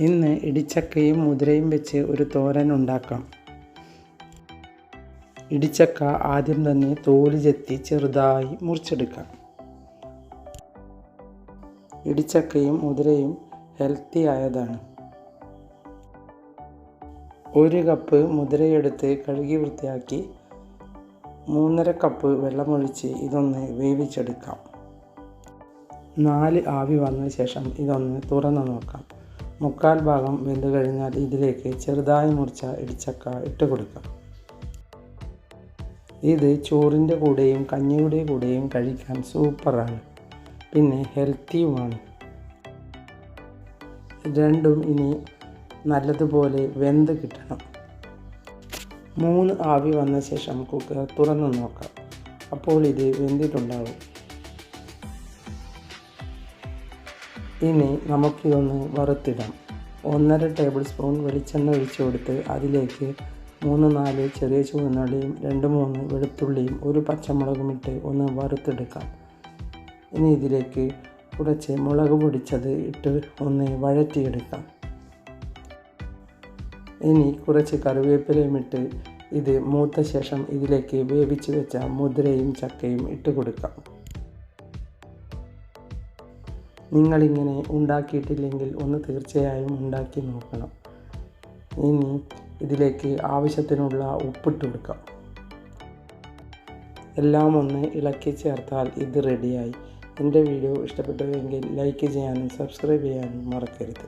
ഇന്ന് ഇടിച്ചക്കയും മുതിരയും വെച്ച് ഒരു തോരൻ ഉണ്ടാക്കാം. ഇടിച്ചക്ക ആദ്യം തന്നെ തോൽ ചെത്തി ചെറുതായി മുറിച്ചെടുക്കാം. ഇടിച്ചക്കയും മുതിരയും ഹെൽത്തി ആയതാണ്. ഒരു കപ്പ് മുതിരയെടുത്ത് കഴുകി വൃത്തിയാക്കി മൂന്നര കപ്പ് വെള്ളമൊഴിച്ച് ഇതൊന്ന് വേവിച്ചെടുക്കാം. നാല് ആവി വന്ന ശേഷം ഇതൊന്ന് തുറന്നു നോക്കാം. മുക്കാൽ ഭാഗം വെന്ത് കഴിഞ്ഞാൽ ഇതിലേക്ക് ചെറുതായി മുറിച്ച ഇടിച്ചക്ക ഇട്ട് കൊടുക്കാം ഇത് ചോറിന്റെ കൂടെയും കഞ്ഞിയുടെ കൂടെയും കഴിക്കാൻ സൂപ്പറാണ്. പിന്നെ ഹെൽത്തിയുമാണ്. രണ്ടും ഇനി നല്ലതുപോലെ വെന്ത് കിട്ടണം. മൂന്ന് ആവി വന്ന ശേഷം കുക്കർ തുറന്നു നോക്കാം. അപ്പോൾ ഇത് വെന്തിട്ടുണ്ടാവും. ഇനി നമുക്കിതൊന്ന് വറുത്തിടാം. ഒന്നര ടേബിൾ സ്പൂൺ വെളിച്ചെണ്ണ ഒഴിച്ചു കൊടുത്ത് അതിലേക്ക് മൂന്ന് നാല് ചെറിയ ചുവന്നുള്ളിയും രണ്ട് മൂന്ന് വെളുത്തുള്ളിയും ഒരു പച്ചമുളകും ഇട്ട് ഒന്ന് വറുത്തെടുക്കാം. ഇനി ഇതിലേക്ക് കുറച്ച് മുളക് പൊടിച്ചത് ഇട്ട് ഒന്ന് വഴറ്റിയെടുക്കാം. ഇനി കുറച്ച് കറിവേപ്പിലയും ഇട്ട് ഇത് മൂത്ത ശേഷം ഇതിലേക്ക് വേവിച്ച് വെച്ച മുദ്രയും ചക്കയും ഇട്ട് കൊടുക്കാം. നിങ്ങളിങ്ങനെ ഉണ്ടാക്കിയിട്ടില്ലെങ്കിൽ ഒന്ന് തീർച്ചയായും ഉണ്ടാക്കി നോക്കണം. ഇനി ഇതിലേക്ക് ആവശ്യത്തിനുള്ള ഉപ്പിട്ട് കൊടുക്കാം. എല്ലാം ഒന്ന് ഇളക്കി ചേർത്താൽ ഇത് റെഡിയായി. എന്റെ വീഡിയോ ഇഷ്ടപ്പെട്ടുവെങ്കിൽ ലൈക്ക് ചെയ്യാനും സബ്സ്ക്രൈബ് ചെയ്യാനും മറക്കരുത്.